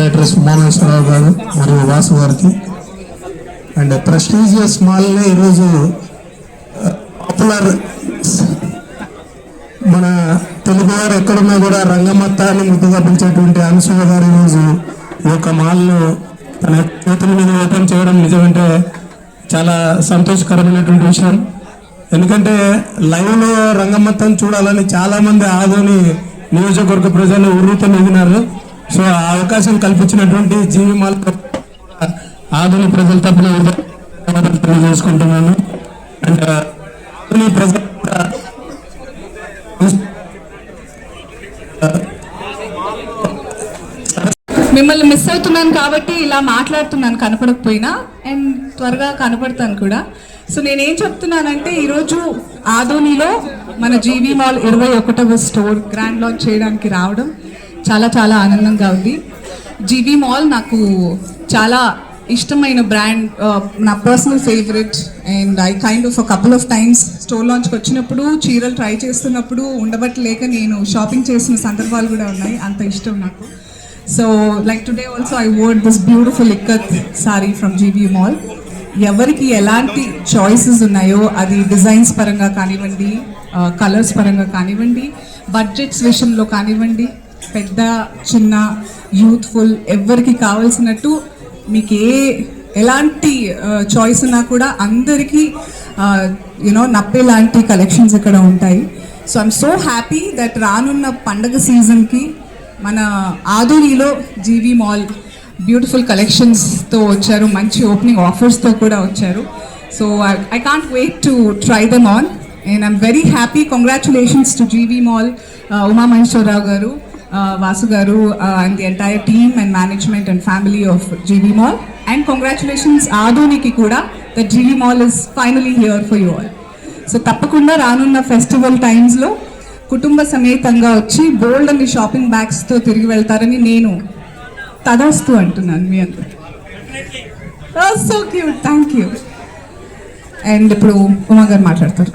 Director సుబ్బానేశ్వరరావు గారు మరియు వాసు గారికి. అండ్ ప్రెస్టీజియస్ మాల్ని ఈరోజు uh, పాపులర్ మన తెలుగువారు ఎక్కడున్నా కూడా రంగమత్తాన్ని ముద్దుగా పిలిచేటువంటి అనుసూయ గారు ఈరోజు ఈ యొక్క మాల్ను తన చేతుల మీద ఓపెన్ చేయడం నిజమంటే చాలా సంతోషకరమైనటువంటి విషయం. ఎందుకంటే లైవ్లో రంగమత్తం చూడాలని చాలామంది ఆదోని నియోజకవర్గ ప్రజలు ఉర్రూతో ఎదిగినారు సో ఆ అవకాశం కల్పించినటువంటి జీవి మాల్ ఆధునిక ప్రజల తప్పున తెలియజేసుకుంటున్నాను. అండ్ ఆధునిక ప్రజల మిమ్మల్ని మిస్ అవుతున్నాను కాబట్టి ఇలా మాట్లాడుతున్నాను కనపడకపోయినా. అండ్ త్వరగా కనపడతాను కూడా. సో నేనేం చెప్తున్నానంటే ఈరోజు ఆదోనిలో మన జీవీ మాల్ ఇరవై ఒకటవ స్టోర్ గ్రాండ్ లాంచ్ చేయడానికి రావడం. చాలా చాలా ఆనందంగా ఉంది. జీవీ మాల్ నాకు చాలా ఇష్టమైన బ్రాండ్ నా personal favourite and I kind of couple of times store లాంచ్కి వచ్చినప్పుడు చీరలు ట్రై చేస్తున్నప్పుడు ఉండబట్టలేక నేను షాపింగ్ చేసిన సందర్భాలు కూడా ఉన్నాయి. అంత ఇష్టం నాకు. So like today also I wore this beautiful ikat sari from GV mall ఎవరికి ఎలాంటి చాయిసెస్ ఉన్నాయో అది డిజైన్స్ పరంగా కానివ్వండి కలర్స్ పరంగా కానివ్వండి బడ్జెట్స్ విషయంలో కానివ్వండి పెద్ద చిన్న యూత్ఫుల్ ఎవరికి కావాల్సినట్టు మీకు ఏ ఎలాంటి చాయిస్ ఉన్నా కూడా అందరికీ యునో నప్పే లాంటి కలెక్షన్స్ ఇక్కడ ఉంటాయి. So I'm so happy that రానున్న పండగ సీజన్కి మన ఆధునిలో జీవీ మాల్ బ్యూటిఫుల్ కలెక్షన్స్తో వచ్చారు మంచి ఓపెనింగ్ ఆఫర్స్తో కూడా వచ్చారు. So I can't wait to try them on and I'm very happy congratulations to GV mall Uma Maheswararao గారు. వాసు గారు and the entire team and management and family of GV mall and congratulations ఆదోనికి కూడా the GV mall is finally here for you all so తప్పకుండా రానున్న festival టైమ్స్లో కుటుంబ సమేతంగా వచ్చి బోల్డ్ అని షాపింగ్ బ్యాగ్స్తో తిరిగి వెళ్తారని నేను తదాస్తు అంటున్నాను మీ అందరు. So cute thank you and ఇప్పుడు ఉమా గారు మాట్లాడతారు.